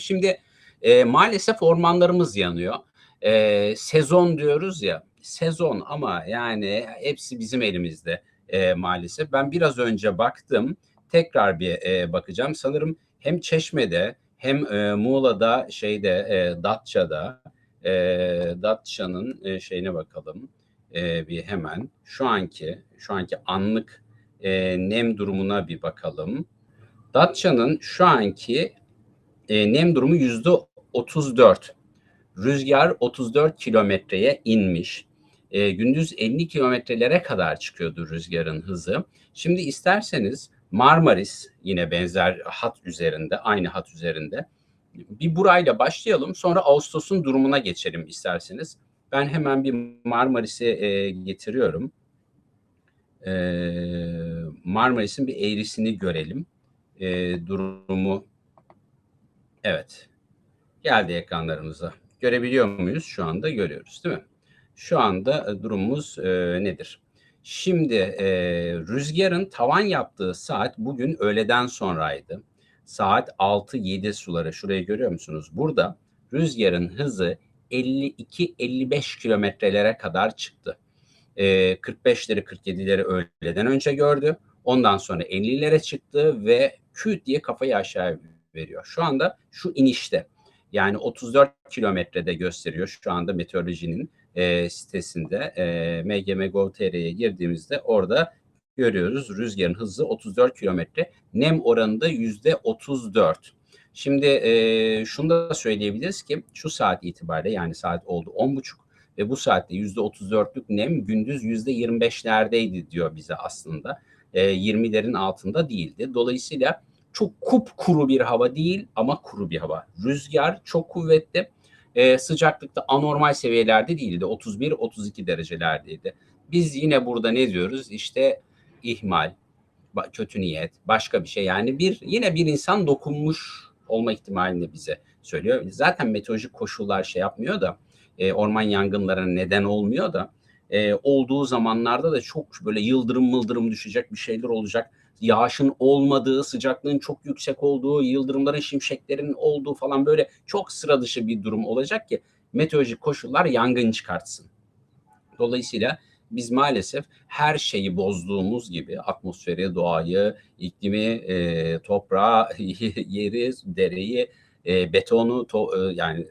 Şimdi e, maalesef ormanlarımız yanıyor. E, sezon diyoruz ya sezon ama yani hepsi bizim elimizde e, maalesef. Ben biraz önce baktım tekrar bir e, bakacağım. Sanırım hem Çeşme'de hem e, Muğla'da şeyde e, Datça'da e, Datça'nın e, şeyine bakalım e, bir hemen şu anki şu anki anlık e, nem durumuna bir bakalım. Datça'nın şu anki e, nem durumu yüzde 34. Rüzgar 34 kilometreye inmiş. E, gündüz 50 kilometrelere kadar çıkıyordu rüzgarın hızı. Şimdi isterseniz Marmaris yine benzer hat üzerinde, aynı hat üzerinde. Bir burayla başlayalım. Sonra Ağustos'un durumuna geçelim isterseniz. Ben hemen bir Marmaris'i e, getiriyorum. E, Marmaris'in bir eğrisini görelim. E, durumu evet geldi ekranlarımıza. Görebiliyor muyuz? Şu anda görüyoruz değil mi? Şu anda e, durumumuz e, nedir? Şimdi e, rüzgarın tavan yaptığı saat bugün öğleden sonraydı. Saat 6-7 suları. Şurayı görüyor musunuz? Burada rüzgarın hızı 52-55 kilometrelere kadar çıktı. E, 45'leri 47'leri öğleden önce gördü. Ondan sonra 50'lere çıktı ve küt diye kafayı aşağı veriyor. Şu anda şu inişte yani 34 kilometrede gösteriyor şu anda meteorolojinin e, sitesinde e, mgm.gov.tr'ye girdiğimizde orada görüyoruz rüzgarın hızı 34 kilometre nem oranı da yüzde 34. Şimdi e, şunu da söyleyebiliriz ki şu saat itibariyle yani saat oldu 10.30 ve bu saatte yüzde 34'lük nem gündüz yüzde 25'lerdeydi diyor bize aslında. E, 20'lerin altında değildi. Dolayısıyla çok kup kuru bir hava değil ama kuru bir hava. Rüzgar çok kuvvetli. E, sıcaklıkta anormal seviyelerde değildi. 31-32 derecelerdeydi. Biz yine burada ne diyoruz? İşte ihmal, kötü niyet, başka bir şey. Yani bir yine bir insan dokunmuş olma ihtimalini bize söylüyor. Zaten meteorolojik koşullar şey yapmıyor da e, orman yangınlarına neden olmuyor da e, olduğu zamanlarda da çok böyle yıldırım mıldırım düşecek bir şeyler olacak yağışın olmadığı, sıcaklığın çok yüksek olduğu, yıldırımların, şimşeklerin olduğu falan böyle çok sıra dışı bir durum olacak ki meteorolojik koşullar yangın çıkartsın. Dolayısıyla biz maalesef her şeyi bozduğumuz gibi atmosferi, doğayı, iklimi, e, toprağı, yeri, dereyi, e, betonu, to, e, yani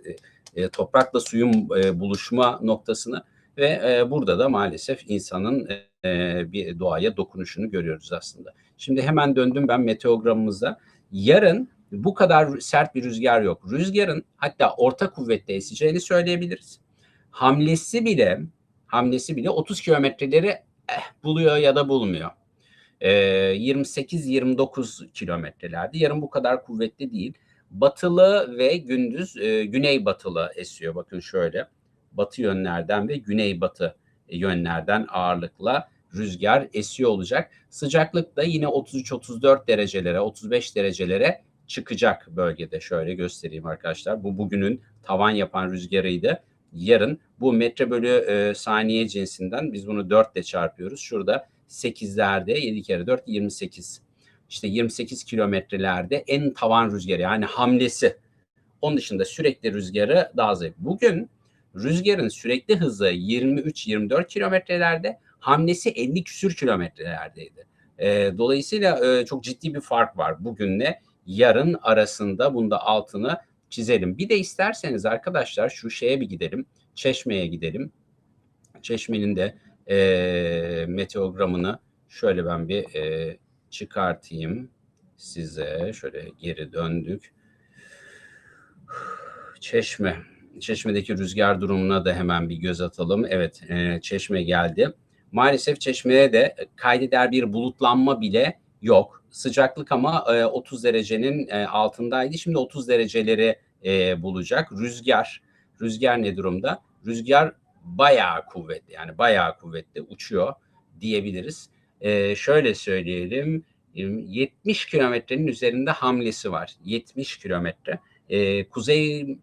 e, toprakla suyun e, buluşma noktasını ve e, burada da maalesef insanın e, bir doğaya dokunuşunu görüyoruz aslında. Şimdi hemen döndüm ben meteogramımıza. Yarın bu kadar sert bir rüzgar yok. Rüzgarın hatta orta kuvvette eseceğini söyleyebiliriz. Hamlesi bile hamlesi bile 30 kilometreleri eh, buluyor ya da bulmuyor. E, 28-29 kilometrelerde. Yarın bu kadar kuvvetli değil. Batılı ve gündüz e, güney batılı esiyor. Bakın şöyle batı yönlerden ve güneybatı yönlerden ağırlıkla rüzgar esiyor olacak. Sıcaklık da yine 33-34 derecelere, 35 derecelere çıkacak bölgede. Şöyle göstereyim arkadaşlar. Bu bugünün tavan yapan rüzgarıydı. Yarın bu metre bölü e, saniye cinsinden biz bunu 4 ile çarpıyoruz. Şurada 8'lerde 7 kere 4 28. İşte 28 kilometrelerde en tavan rüzgarı yani hamlesi. Onun dışında sürekli rüzgarı daha zayıf. Bugün Rüzgarın sürekli hızı 23-24 kilometrelerde, hamlesi 50 küsür kilometrelerdeydi. E, dolayısıyla e, çok ciddi bir fark var bugünle yarın arasında. Bunda altını çizelim. Bir de isterseniz arkadaşlar şu şeye bir gidelim. Çeşme'ye gidelim. Çeşme'nin de e, meteogramını şöyle ben bir e, çıkartayım size. Şöyle geri döndük. Çeşme. Çeşme'deki rüzgar durumuna da hemen bir göz atalım. Evet, e, Çeşme geldi. Maalesef Çeşme'ye de kaydeder bir bulutlanma bile yok. Sıcaklık ama e, 30 derecenin e, altındaydı. Şimdi 30 dereceleri e, bulacak. Rüzgar, rüzgar ne durumda? Rüzgar bayağı kuvvetli yani bayağı kuvvetli uçuyor diyebiliriz. E, şöyle söyleyelim 70 kilometrenin üzerinde hamlesi var. 70 kilometre. E, kuzey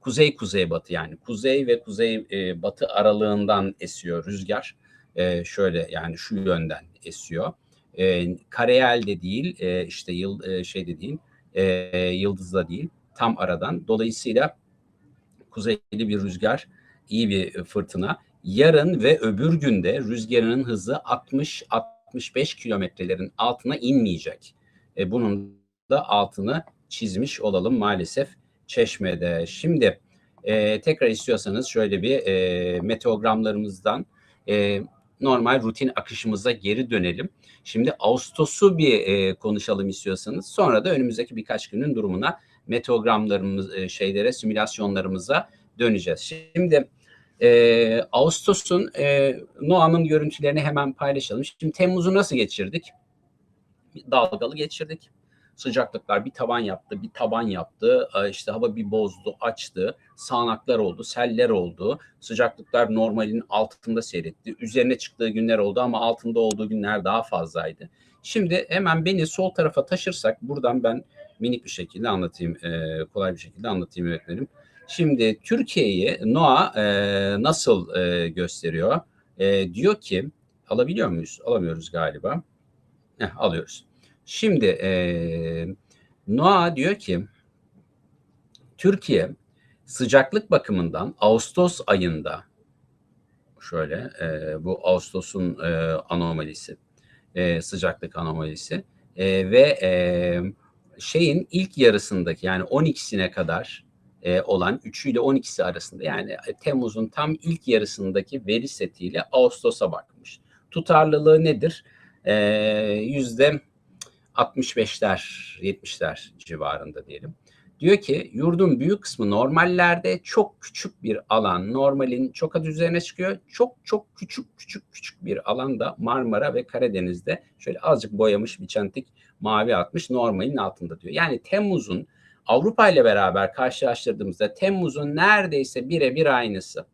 kuzey kuzey batı yani kuzey ve kuzey batı aralığından esiyor rüzgar. Şöyle yani şu yönden esiyor. E, de değil, işte yıl şey de değil, e, değil. tam aradan. Dolayısıyla kuzeyli bir rüzgar, iyi bir fırtına. Yarın ve öbür günde rüzgarının hızı 60-65 kilometrelerin altına inmeyecek. E, bunun da altını çizmiş olalım maalesef Çeşme'de. Şimdi e, tekrar istiyorsanız şöyle bir e, meteogramlarımızdan e, normal rutin akışımıza geri dönelim. Şimdi Ağustos'u bir e, konuşalım istiyorsanız. Sonra da önümüzdeki birkaç günün durumuna meteogramlarımız e, şeylere simülasyonlarımıza döneceğiz. Şimdi e, Ağustos'un e, Noah'nın görüntülerini hemen paylaşalım. Şimdi Temmuz'u nasıl geçirdik? Dalgalı geçirdik. Sıcaklıklar bir tavan yaptı, bir taban yaptı. E, işte hava bir bozdu, açtı. Sağanaklar oldu, seller oldu. Sıcaklıklar normalin altında seyretti. Üzerine çıktığı günler oldu ama altında olduğu günler daha fazlaydı. Şimdi hemen beni sol tarafa taşırsak buradan ben minik bir şekilde anlatayım, e, kolay bir şekilde anlatayım öğretmenim. Şimdi Türkiye'yi NOAA e, nasıl gösteriyor? Diyor ki, alabiliyor muyuz? Alamıyoruz galiba. Heh, alıyoruz. Şimdi e, NOAA diyor ki, Türkiye sıcaklık bakımından Ağustos ayında, şöyle e, bu Ağustos'un e, anomalisi, e, sıcaklık anomalisi e, ve e, şeyin ilk yarısındaki yani 12'sine kadar e, olan 3'ü ile 12'si arasında yani Temmuz'un tam ilk yarısındaki veri setiyle Ağustos'a bakmış. Tutarlılığı nedir? E, yüzde 65'ler, 70'ler civarında diyelim. Diyor ki yurdun büyük kısmı normallerde çok küçük bir alan normalin çok az üzerine çıkıyor. Çok çok küçük küçük küçük bir alanda Marmara ve Karadeniz'de şöyle azıcık boyamış bir çentik mavi atmış normalin altında diyor. Yani Temmuz'un Avrupa ile beraber karşılaştırdığımızda Temmuz'un neredeyse birebir aynısı.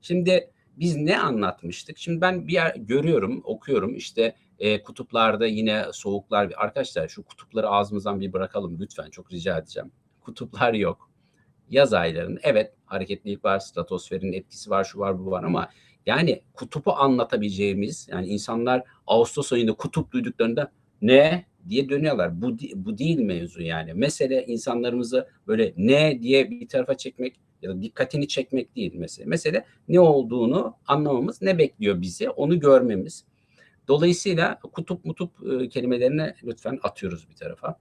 Şimdi biz ne anlatmıştık? Şimdi ben bir yer görüyorum, okuyorum işte e, kutuplarda yine soğuklar. Arkadaşlar şu kutupları ağzımızdan bir bırakalım lütfen çok rica edeceğim. Kutuplar yok. Yaz aylarında evet hareketlilik var, stratosferin etkisi var, şu var, bu var ama yani kutupu anlatabileceğimiz yani insanlar Ağustos ayında kutup duyduklarında ne diye dönüyorlar. Bu bu değil mevzu yani. Mesele insanlarımızı böyle ne diye bir tarafa çekmek ya da dikkatini çekmek değil mesele. Mesele ne olduğunu anlamamız, ne bekliyor bizi onu görmemiz. Dolayısıyla kutup mutup e, kelimelerini lütfen atıyoruz bir tarafa.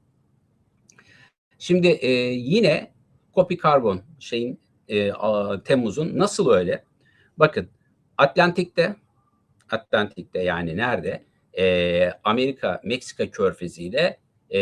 Şimdi e, yine kopi karbon şeyin e, a, Temmuz'un nasıl öyle? Bakın Atlantik'te Atlantik'te yani nerede? E, Amerika Meksika körfezi ile e,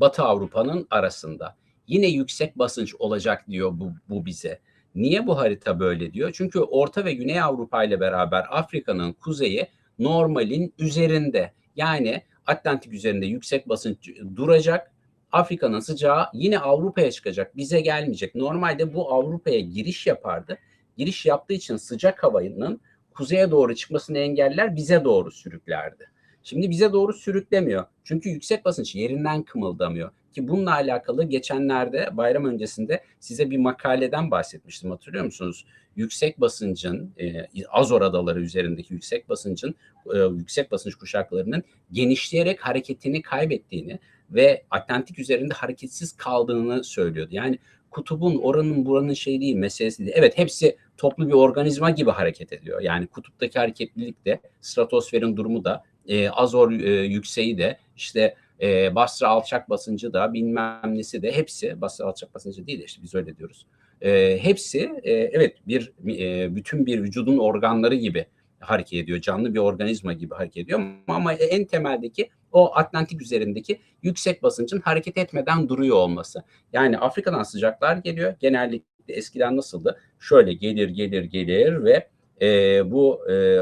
Batı Avrupa'nın arasında. Yine yüksek basınç olacak diyor bu, bu bize. Niye bu harita böyle diyor? Çünkü Orta ve Güney Avrupa ile beraber Afrika'nın kuzeyi normalin üzerinde. Yani Atlantik üzerinde yüksek basınç duracak. Afrika'nın sıcağı yine Avrupa'ya çıkacak. Bize gelmeyecek. Normalde bu Avrupa'ya giriş yapardı. Giriş yaptığı için sıcak havanın kuzeye doğru çıkmasını engeller, bize doğru sürüklerdi. Şimdi bize doğru sürüklemiyor. Çünkü yüksek basınç yerinden kımıldamıyor. Ki bununla alakalı geçenlerde bayram öncesinde size bir makaleden bahsetmiştim hatırlıyor musunuz? Yüksek basıncın e, Azor adaları üzerindeki yüksek basıncın e, yüksek basınç kuşaklarının genişleyerek hareketini kaybettiğini ve Atlantik üzerinde hareketsiz kaldığını söylüyordu. Yani kutubun oranın buranın şey değil meselesi değil. Evet hepsi toplu bir organizma gibi hareket ediyor. Yani kutuptaki hareketlilik de stratosferin durumu da e, Azor e, yükseği de işte e, Basra alçak basıncı da bilmem nesi de hepsi Basra alçak basıncı değil de işte biz öyle diyoruz. E, hepsi e, evet bir e, bütün bir vücudun organları gibi hareket ediyor. Canlı bir organizma gibi hareket ediyor ama en temeldeki o Atlantik üzerindeki yüksek basıncın hareket etmeden duruyor olması. Yani Afrika'dan sıcaklar geliyor. Genellikle eskiden nasıldı? Şöyle gelir gelir gelir ve e, bu e,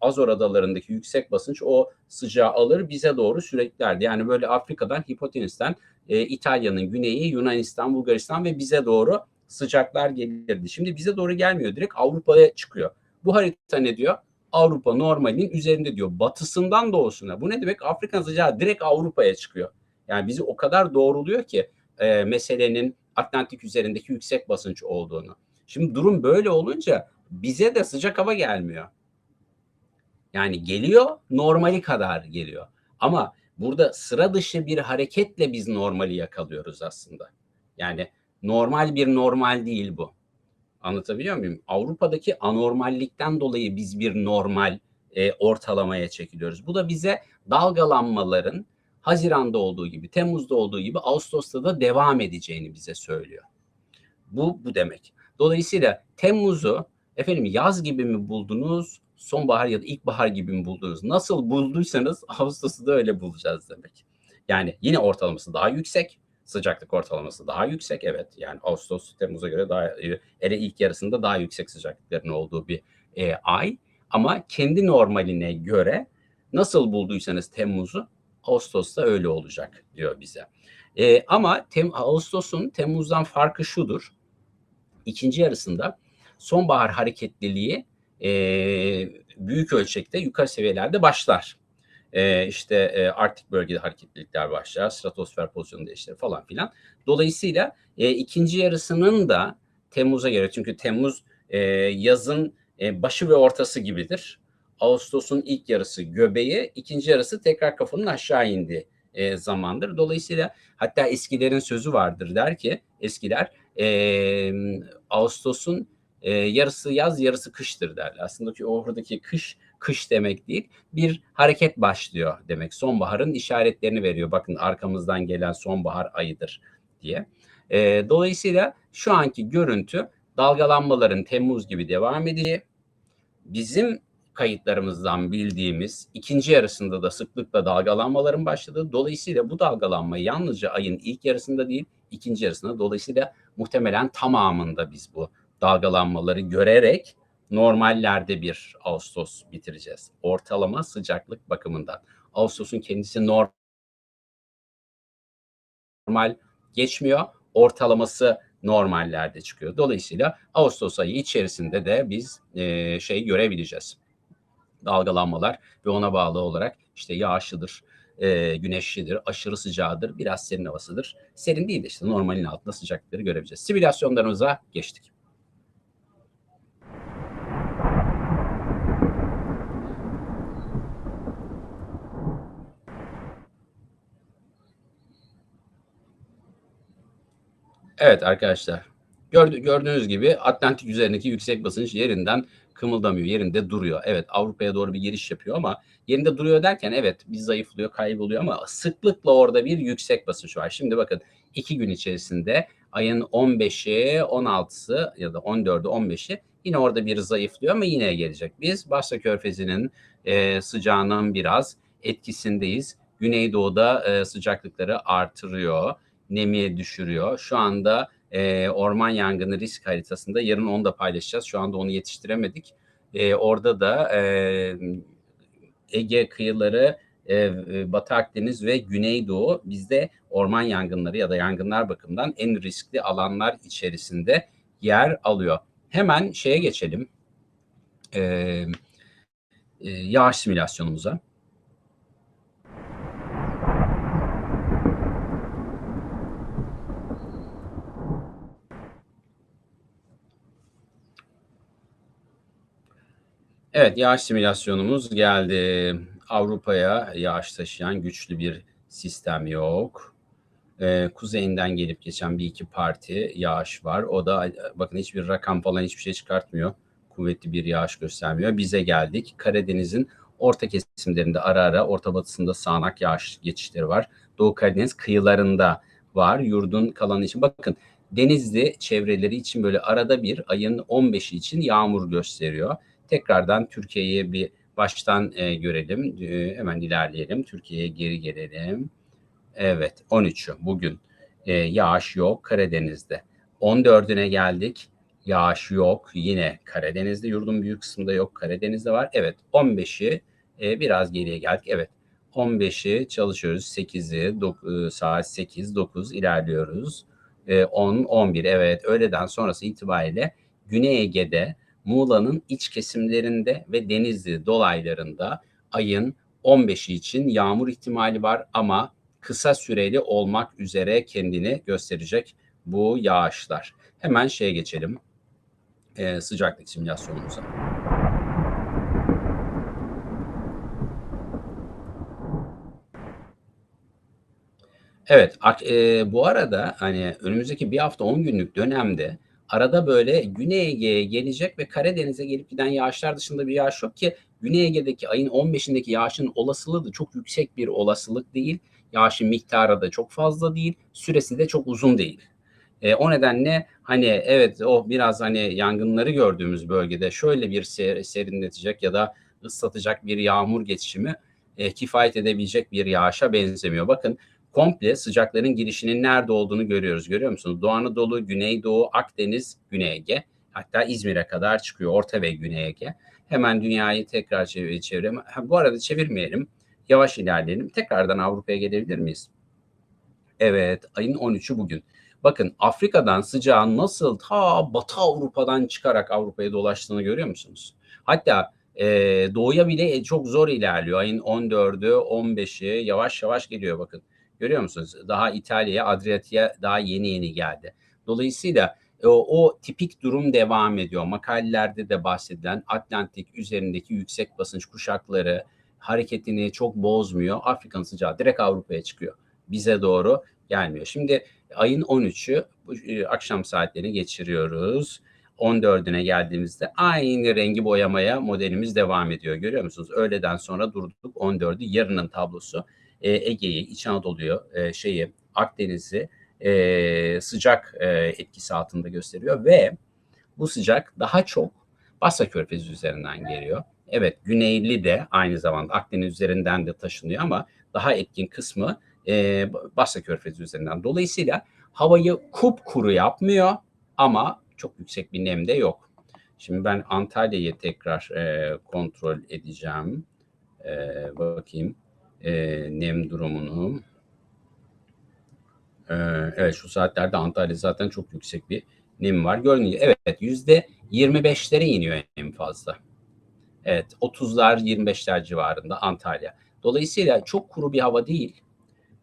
Azor adalarındaki yüksek basınç o sıcağı alır bize doğru süreklerdi. Yani böyle Afrika'dan hipotenüsten e, İtalya'nın güneyi Yunanistan, Bulgaristan ve bize doğru sıcaklar gelirdi. Şimdi bize doğru gelmiyor direkt Avrupa'ya çıkıyor. Bu harita ne diyor? Avrupa normalinin üzerinde diyor. Batısından doğusuna. Bu ne demek? Afrika sıcağı direkt Avrupa'ya çıkıyor. Yani bizi o kadar doğruluyor ki e, meselenin Atlantik üzerindeki yüksek basınç olduğunu. Şimdi durum böyle olunca bize de sıcak hava gelmiyor. Yani geliyor normali kadar geliyor. Ama burada sıra dışı bir hareketle biz normali yakalıyoruz aslında. Yani normal bir normal değil bu. Anlatabiliyor muyum? Avrupa'daki anormallikten dolayı biz bir normal e, ortalamaya çekiliyoruz. Bu da bize dalgalanmaların Haziran'da olduğu gibi, Temmuz'da olduğu gibi Ağustos'ta da devam edeceğini bize söylüyor. Bu bu demek. Dolayısıyla Temmuz'u efendim yaz gibi mi buldunuz, sonbahar ya da ilkbahar gibi mi buldunuz? Nasıl bulduysanız Ağustos'u da öyle bulacağız demek. Yani yine ortalaması daha yüksek, sıcaklık ortalaması daha yüksek. Evet yani Ağustos Temmuz'a göre daha ele ilk yarısında daha yüksek sıcaklıkların olduğu bir e, ay. Ama kendi normaline göre nasıl bulduysanız Temmuz'u Ağustos'ta öyle olacak diyor bize. E, ama tem, Ağustos'un Temmuz'dan farkı şudur. İkinci yarısında sonbahar hareketliliği e, büyük ölçekte yukarı seviyelerde başlar. E, işte e, Arktik bölgede hareketlilikler başlar, stratosfer pozisyonu değiştirir falan filan. Dolayısıyla e, ikinci yarısının da Temmuz'a göre çünkü Temmuz e, yazın e, başı ve ortası gibidir. Ağustos'un ilk yarısı göbeği, ikinci yarısı tekrar kafanın aşağı indiği e, zamandır. Dolayısıyla hatta eskilerin sözü vardır der ki eskiler e, Ağustos'un e, yarısı yaz yarısı kıştır derler. Aslında ki oradaki kış kış demek değil bir hareket başlıyor demek. Sonbaharın işaretlerini veriyor. Bakın arkamızdan gelen sonbahar ayıdır diye. E, dolayısıyla şu anki görüntü dalgalanmaların Temmuz gibi devam ediyor. Bizim kayıtlarımızdan bildiğimiz ikinci yarısında da sıklıkla dalgalanmaların başladığı. Dolayısıyla bu dalgalanma yalnızca ayın ilk yarısında değil ikinci yarısında dolayısıyla muhtemelen tamamında biz bu dalgalanmaları görerek normallerde bir Ağustos bitireceğiz. Ortalama sıcaklık bakımından. Ağustos'un kendisi normal geçmiyor. Ortalaması normallerde çıkıyor. Dolayısıyla Ağustos ayı içerisinde de biz e, şey görebileceğiz. Dalgalanmalar ve ona bağlı olarak işte yağışlıdır, e, güneşlidir, aşırı sıcağıdır, biraz serin havasıdır. Serin değil de işte normalin altında sıcaklıkları görebileceğiz. Simülasyonlarımıza geçtik. Evet arkadaşlar. Gördü, gördüğünüz gibi Atlantik üzerindeki yüksek basınç yerinden kımıldamıyor. Yerinde duruyor. Evet Avrupa'ya doğru bir giriş yapıyor ama yerinde duruyor derken evet bir zayıflıyor, kayboluyor ama sıklıkla orada bir yüksek basınç var. Şimdi bakın iki gün içerisinde ayın 15'i, 16'sı ya da 14'ü, 15'i yine orada bir zayıflıyor ama yine gelecek. Biz Basra Körfezi'nin e, sıcağının biraz etkisindeyiz. Güneydoğu'da e, sıcaklıkları artırıyor nemi düşürüyor. Şu anda e, orman yangını risk haritasında yarın onu da paylaşacağız. Şu anda onu yetiştiremedik. E, orada da e, Ege kıyıları, e, Batı Akdeniz ve Güneydoğu bizde orman yangınları ya da yangınlar bakımından en riskli alanlar içerisinde yer alıyor. Hemen şeye geçelim. E, e, yağış simülasyonumuza. Evet, yağış simülasyonumuz geldi. Avrupa'ya yağış taşıyan güçlü bir sistem yok. Ee, kuzeyinden gelip geçen bir iki parti yağış var. O da bakın hiçbir rakam falan hiçbir şey çıkartmıyor. Kuvvetli bir yağış göstermiyor. Bize geldik. Karadeniz'in orta kesimlerinde ara ara orta batısında sağanak yağış geçişleri var. Doğu Karadeniz kıyılarında var. Yurdun kalanı için bakın Denizli çevreleri için böyle arada bir ayın 15'i için yağmur gösteriyor. Tekrardan Türkiye'ye bir baştan e, görelim. E, hemen ilerleyelim. Türkiye'ye geri gelelim. Evet 13'ü bugün e, yağış yok Karadeniz'de. 14'üne geldik. Yağış yok yine Karadeniz'de. Yurdun büyük kısmında yok. Karadeniz'de var. Evet 15'i e, biraz geriye geldik. Evet 15'i çalışıyoruz. 8'i e, saat 8 9 ilerliyoruz. E, 10 11 evet öğleden sonrası itibariyle Güney Ege'de Muğla'nın iç kesimlerinde ve Denizli dolaylarında ayın 15'i için yağmur ihtimali var ama kısa süreli olmak üzere kendini gösterecek bu yağışlar. Hemen şeye geçelim. Ee, sıcaklık simülasyonumuza. Evet, eee, bu arada, hani, önümüzdeki 1 hafta 10 günlük dönemde arada, böyle, Güney Ege'ye gelecek ve Karadeniz'e gelip giden yağışlar dışında bir yağış yok ki Güney Ege'deki ayın 15'indeki yağışın olasılığı da çok yüksek bir olasılık değil. Yağışın miktarı da çok fazla değil, süresi de çok uzun değil. Eee, o nedenle, hani, evet, o biraz, hani, yangınları gördüğümüz bölgede şöyle bir se serinletecek ya da ıslatacak bir yağmur geçişimi, eee, kifayet edebilecek bir yağışa benzemiyor. Bakın, komple sıcakların girişinin nerede olduğunu görüyoruz. Görüyor musunuz? Doğu Anadolu, Güneydoğu, Akdeniz, Güney Ege, hatta İzmir'e kadar çıkıyor. Orta ve Güney Ege. Hemen dünyayı tekrar çev çevirelim. Ha, bu arada çevirmeyelim. Yavaş ilerleyelim. Tekrardan Avrupa'ya gelebilir miyiz? Evet, ayın 13'ü bugün. Bakın Afrika'dan sıcağın nasıl ta Batı Avrupa'dan çıkarak Avrupa'ya dolaştığını görüyor musunuz? Hatta eee, doğuya bile e, çok zor ilerliyor. Ayın 14'ü, 15'i yavaş yavaş geliyor bakın. Görüyor musunuz? Daha İtalya'ya, Adriyatik'e daha yeni yeni geldi. Dolayısıyla e, o, o tipik durum devam ediyor. Makalelerde de bahsedilen Atlantik üzerindeki yüksek basınç kuşakları hareketini çok bozmuyor. Afrika'nın sıcağı direkt Avrupa'ya çıkıyor. Bize doğru gelmiyor. Şimdi ayın 13'ü bu, e, akşam saatlerini geçiriyoruz. 14'üne geldiğimizde aynı rengi boyamaya modelimiz devam ediyor. Görüyor musunuz? Öğleden sonra durduk 14'ü yarının tablosu e, Ege'yi, İç Anadolu'yu, e, şeyi Akdeniz'i e, sıcak e, etkisi altında gösteriyor ve bu sıcak daha çok Basra Körfezi üzerinden geliyor. Evet güneyli de aynı zamanda Akdeniz üzerinden de taşınıyor ama daha etkin kısmı e, Basra Körfezi üzerinden. Dolayısıyla havayı kupkuru yapmıyor ama çok yüksek bir nem de yok. Şimdi ben Antalya'yı tekrar e, kontrol edeceğim. E, bakayım e, nem durumunu. E, evet şu saatlerde Antalya zaten çok yüksek bir nem var. Görünüyor. Evet yüzde 25'lere iniyor en fazla. Evet 30'lar 25'ler civarında Antalya. Dolayısıyla çok kuru bir hava değil.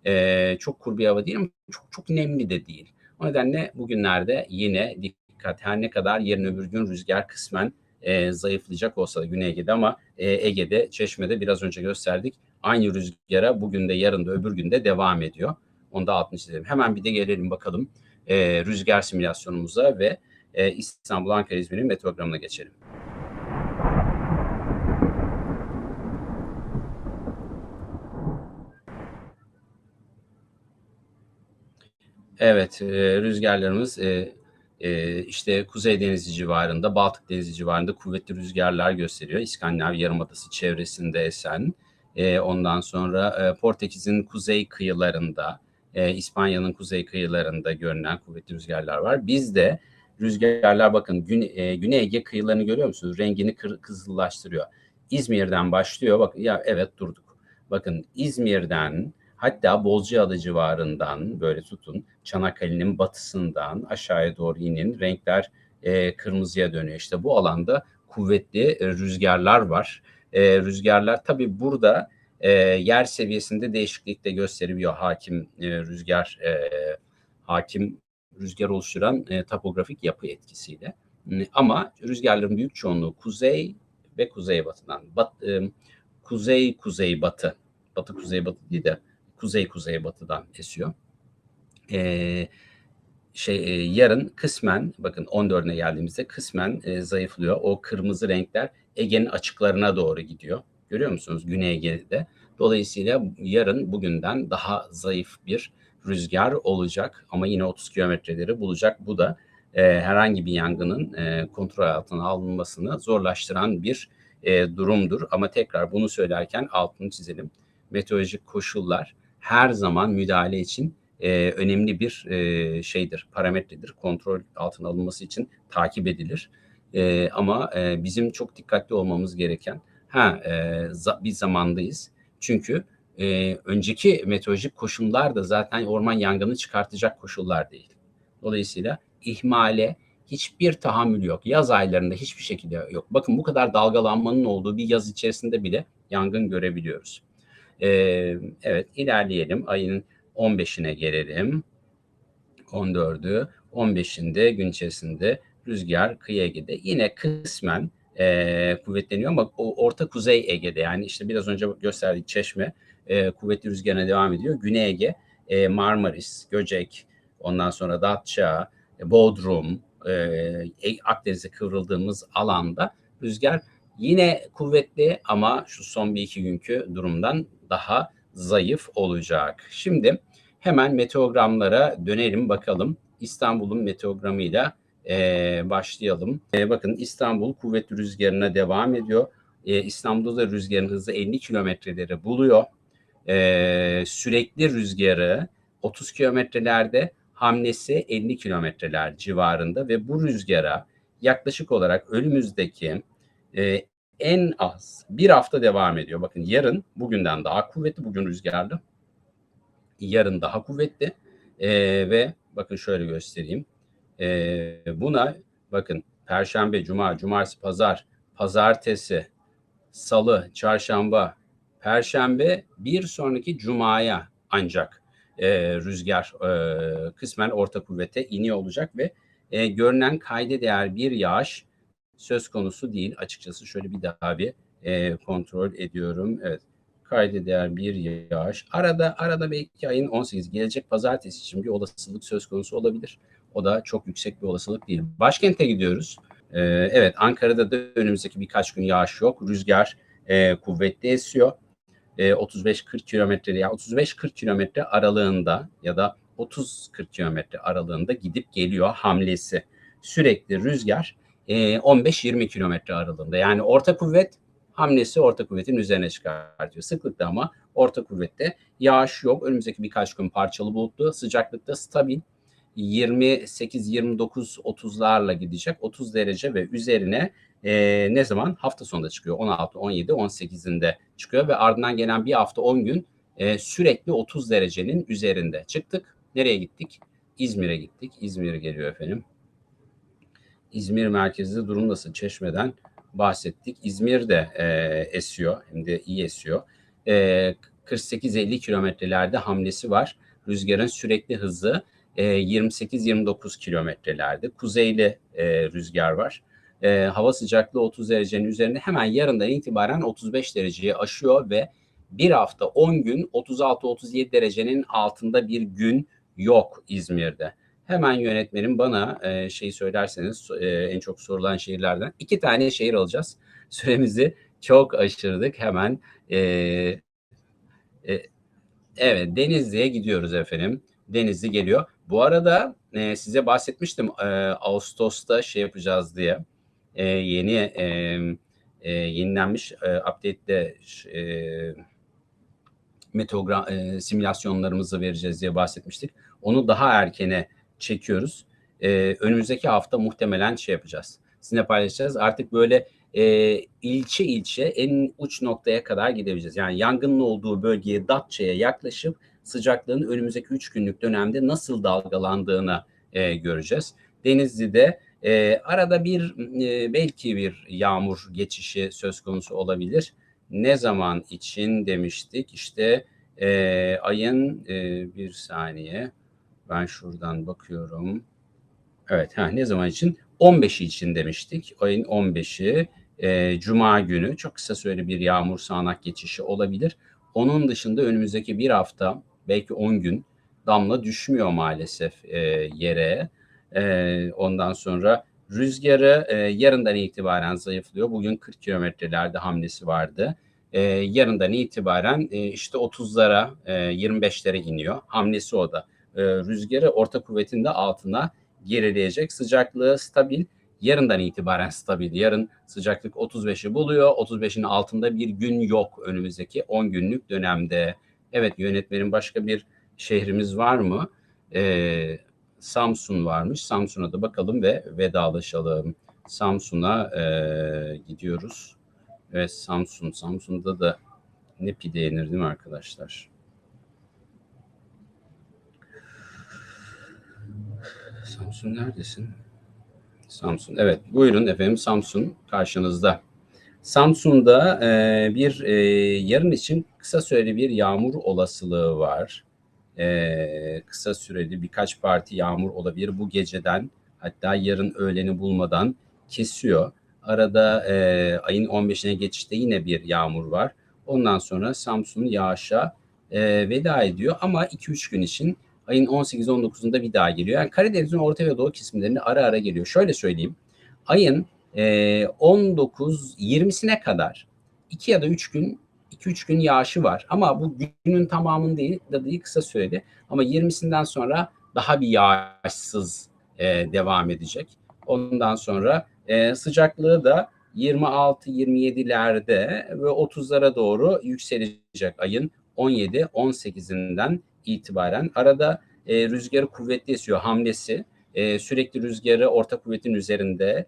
E, çok kuru bir hava değil ama çok çok nemli de değil. O nedenle bugünlerde yine dikkat her ne kadar yarın öbür gün rüzgar kısmen e, zayıflayacak olsa da Güney Ege'de ama e, Ege'de, Çeşme'de biraz önce gösterdik. Aynı rüzgara bugün de yarın da öbür günde devam ediyor. Onu da altını çizelim. Hemen bir de gelelim bakalım e, rüzgar simülasyonumuza ve e, İstanbul, Ankara, İzmir'in metrogramına geçelim. Evet, e, rüzgarlarımız e, e, işte Kuzey Denizi civarında, Baltık Denizi civarında kuvvetli rüzgarlar gösteriyor. İskandinav Yarımadası çevresinde esen. E, ondan sonra e, Portekiz'in kuzey kıyılarında, e, İspanya'nın kuzey kıyılarında görünen kuvvetli rüzgarlar var. Bizde rüzgarlar bakın Gün, e, Güney Ege kıyılarını görüyor musunuz? Rengini kır, kızıllaştırıyor. İzmir'den başlıyor. Bak ya evet durduk. Bakın İzmir'den Hatta Bozcaada civarından böyle tutun Çanakkale'nin batısından aşağıya doğru inin renkler e, kırmızıya dönüyor. İşte bu alanda kuvvetli e, rüzgarlar var. E, rüzgarlar tabii burada e, yer seviyesinde değişiklik de gösteriyor hakim e, rüzgar e, hakim rüzgar oluşturan e, topografik yapı etkisiyle. Ama rüzgarların büyük çoğunluğu kuzey ve kuzeybatıdan. Bat, e, kuzey kuzey batı. Batı kuzey batı değil de kuzey kuzey batıdan esiyor. E, şey e, yarın kısmen bakın 14'üne geldiğimizde kısmen e, zayıflıyor. O kırmızı renkler Ege'nin açıklarına doğru gidiyor. Görüyor musunuz Güney Ege'de? Dolayısıyla yarın bugünden daha zayıf bir rüzgar olacak ama yine 30 kilometreleri bulacak. Bu da e, herhangi bir yangının e, kontrol altına alınmasını zorlaştıran bir e, durumdur. Ama tekrar bunu söylerken altını çizelim. Meteorolojik koşullar her zaman müdahale için e, önemli bir e, şeydir, parametredir. Kontrol altına alınması için takip edilir. E, ama e, bizim çok dikkatli olmamız gereken, ha e, za, bir zamandayız. Çünkü e, önceki meteorolojik koşullar da zaten orman yangını çıkartacak koşullar değil. Dolayısıyla ihmale hiçbir tahammül yok. Yaz aylarında hiçbir şekilde yok. Bakın bu kadar dalgalanmanın olduğu bir yaz içerisinde bile yangın görebiliyoruz. E, evet ilerleyelim. Ayın 15'ine gelelim. 14'ü 15'inde gün içerisinde rüzgar kıyı Ege'de yine kısmen e, kuvvetleniyor ama o orta kuzey Ege'de yani işte biraz önce gösterdik Çeşme e, kuvvetli rüzgarına devam ediyor. Güney Ege e, Marmaris, Göcek, ondan sonra Datça, e, Bodrum, e, Akdeniz'e kıvrıldığımız alanda rüzgar yine kuvvetli ama şu son bir iki günkü durumdan daha zayıf olacak. Şimdi hemen meteogramlara dönelim bakalım. İstanbul'un meteogramıyla e, başlayalım. E, bakın İstanbul kuvvetli rüzgarına devam ediyor. E, İstanbul'da da rüzgarın hızı 50 kilometreleri buluyor. E, sürekli rüzgarı 30 kilometrelerde hamlesi 50 kilometreler civarında ve bu rüzgara yaklaşık olarak önümüzdeki e, en az bir hafta devam ediyor. Bakın yarın bugünden daha kuvvetli, bugün rüzgarlı. Yarın daha kuvvetli e, ve bakın şöyle göstereyim. E, buna bakın Perşembe, Cuma, Cumartesi, Pazar, Pazartesi, Salı, Çarşamba, Perşembe bir sonraki Cuma'ya ancak e, rüzgar e, kısmen orta kuvvete iniyor olacak ve e, görünen kayda değer bir yağış söz konusu değil. Açıkçası şöyle bir daha bir e, kontrol ediyorum. Evet kayda değer bir yağış. Arada arada belki ayın 18 gelecek pazartesi için bir olasılık söz konusu olabilir. O da çok yüksek bir olasılık değil. Başkente gidiyoruz. Ee, evet Ankara'da da önümüzdeki birkaç gün yağış yok. Rüzgar e, kuvvetli esiyor. E, 35-40 kilometre ya 35-40 kilometre aralığında ya da 30-40 kilometre aralığında gidip geliyor hamlesi. Sürekli rüzgar e, 15-20 kilometre aralığında. Yani orta kuvvet hamlesi orta kuvvetin üzerine çıkartıyor. Sıklıkta ama orta kuvvette yağış yok. Önümüzdeki birkaç gün parçalı bulutlu. Sıcaklıkta stabil. 28-29-30'larla gidecek. 30 derece ve üzerine e, ne zaman? Hafta sonunda çıkıyor. 16, 17, 18'inde çıkıyor ve ardından gelen bir hafta 10 gün e, sürekli 30 derecenin üzerinde. Çıktık. Nereye gittik? İzmir'e gittik. İzmir geliyor efendim. İzmir merkezde durum nasıl? Çeşmeden bahsettik. İzmir de e, esiyor. Hem de iyi esiyor. E, 48-50 kilometrelerde hamlesi var. Rüzgarın sürekli hızı e, 28-29 kilometrelerde. Kuzeyli e, rüzgar var. E, hava sıcaklığı 30 derecenin üzerinde hemen yarından itibaren 35 dereceyi aşıyor ve bir hafta 10 gün 36-37 derecenin altında bir gün yok İzmir'de. Hemen yönetmenim bana e, şeyi söylerseniz e, en çok sorulan şehirlerden iki tane şehir alacağız. Süremizi çok aşırdık. Hemen e, e, evet Denizli'ye gidiyoruz efendim. Denizli geliyor. Bu arada e, size bahsetmiştim e, Ağustos'ta şey yapacağız diye. E, yeni e, e, yenilenmiş e, update'de e, meteogram e, simülasyonlarımızı vereceğiz diye bahsetmiştik. Onu daha erkene çekiyoruz. E, önümüzdeki hafta muhtemelen şey yapacağız. Sizinle paylaşacağız. Artık böyle e, ilçe ilçe en uç noktaya kadar gidebileceğiz. Yani yangının olduğu bölgeye Datça'ya yaklaşıp sıcaklığın önümüzdeki 3 günlük dönemde nasıl dalgalandığını e, göreceğiz. Denizli'de e, arada bir e, belki bir yağmur geçişi söz konusu olabilir. Ne zaman için demiştik? İşte e, ayın e, bir saniye ben şuradan bakıyorum. Evet ha, ne zaman için? 15'i için demiştik. Ayın 15'i e, Cuma günü çok kısa süreli bir yağmur sağanak geçişi olabilir. Onun dışında önümüzdeki bir hafta belki 10 gün damla düşmüyor maalesef e, yere. E, ondan sonra rüzgarı e, yarından itibaren zayıflıyor. Bugün 40 kilometrelerde hamlesi vardı. E, yarından itibaren e, işte 30'lara e, 25'lere iniyor. Hamlesi o da. E, rüzgarı orta kuvvetin de altına gerileyecek. Sıcaklığı stabil. Yarından itibaren stabil. Yarın sıcaklık 35'i buluyor. 35'in altında bir gün yok önümüzdeki 10 günlük dönemde. Evet yönetmenin başka bir şehrimiz var mı? Ee, Samsun varmış. Samsun'a da bakalım ve vedalaşalım. Samsun'a e, gidiyoruz. Evet Samsun. Samsun'da da ne pide yenir değil mi arkadaşlar? Samsun neredesin? Samsun. Evet buyurun efendim Samsun karşınızda. Samsun'da e, bir e, yarın için kısa süreli bir yağmur olasılığı var. E, kısa süreli birkaç parti yağmur olabilir bu geceden hatta yarın öğleni bulmadan kesiyor. Arada e, ayın 15'ine geçişte yine bir yağmur var. Ondan sonra Samsun yağışa e, veda ediyor ama 2-3 gün için ayın 18-19'unda bir daha geliyor. Yani Karadeniz'in orta ve doğu kesimlerinde ara ara geliyor. Şöyle söyleyeyim. Ayın e, 19-20'sine kadar 2 ya da 3 gün 2-3 gün yağışı var. Ama bu günün tamamını değil, da değil kısa süreli. Ama 20'sinden sonra daha bir yağışsız e, devam edecek. Ondan sonra e, sıcaklığı da 26-27'lerde ve 30'lara doğru yükselecek ayın 17-18'inden itibaren. Arada e, rüzgarı kuvvetli esiyor hamlesi. E, sürekli rüzgarı orta kuvvetin üzerinde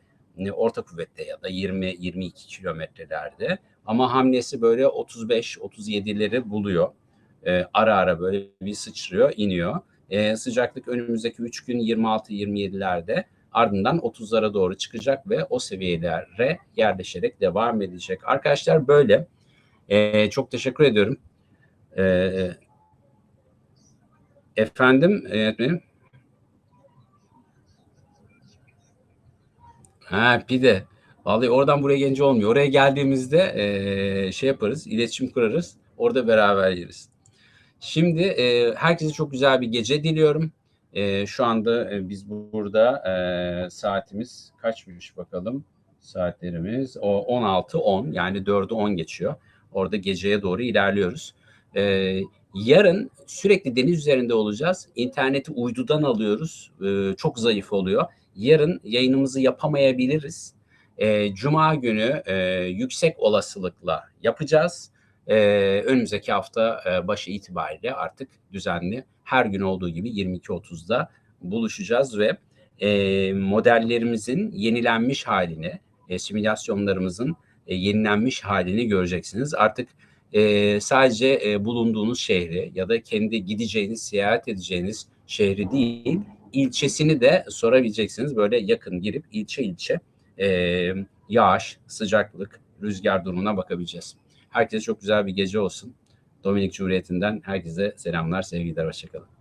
orta kuvvette ya da 20-22 kilometrelerde ama hamlesi böyle 35-37'leri buluyor. E, ara ara böyle bir sıçrıyor, iniyor. E, sıcaklık önümüzdeki 3 gün 26-27'lerde ardından 30'lara doğru çıkacak ve o seviyelere yerleşerek devam edecek. Arkadaşlar böyle. E, çok teşekkür ediyorum. E, efendim yönetmenim. Ha pide. Vallahi oradan buraya gelince olmuyor. Oraya geldiğimizde e, şey yaparız, iletişim kurarız. Orada beraber yeriz. Şimdi e, herkese çok güzel bir gece diliyorum. E, şu anda e, biz burada e, saatimiz kaçmış bakalım. Saatlerimiz o 16.10 yani 4'ü 10 geçiyor. Orada geceye doğru ilerliyoruz. E, yarın sürekli deniz üzerinde olacağız. İnterneti uydudan alıyoruz. E, çok zayıf oluyor. Yarın yayınımızı yapamayabiliriz. E, Cuma günü e, yüksek olasılıkla yapacağız. E, önümüzdeki hafta e, başı itibariyle artık düzenli her gün olduğu gibi 22.30'da buluşacağız ve e, modellerimizin yenilenmiş halini, e, simülasyonlarımızın e, yenilenmiş halini göreceksiniz. Artık e, sadece e, bulunduğunuz şehri ya da kendi gideceğiniz, seyahat edeceğiniz şehri değil, ilçesini de sorabileceksiniz. Böyle yakın girip ilçe ilçe e, yağış, sıcaklık, rüzgar durumuna bakabileceğiz. Herkese çok güzel bir gece olsun. Dominik Cumhuriyeti'nden herkese selamlar, sevgiler, hoşçakalın.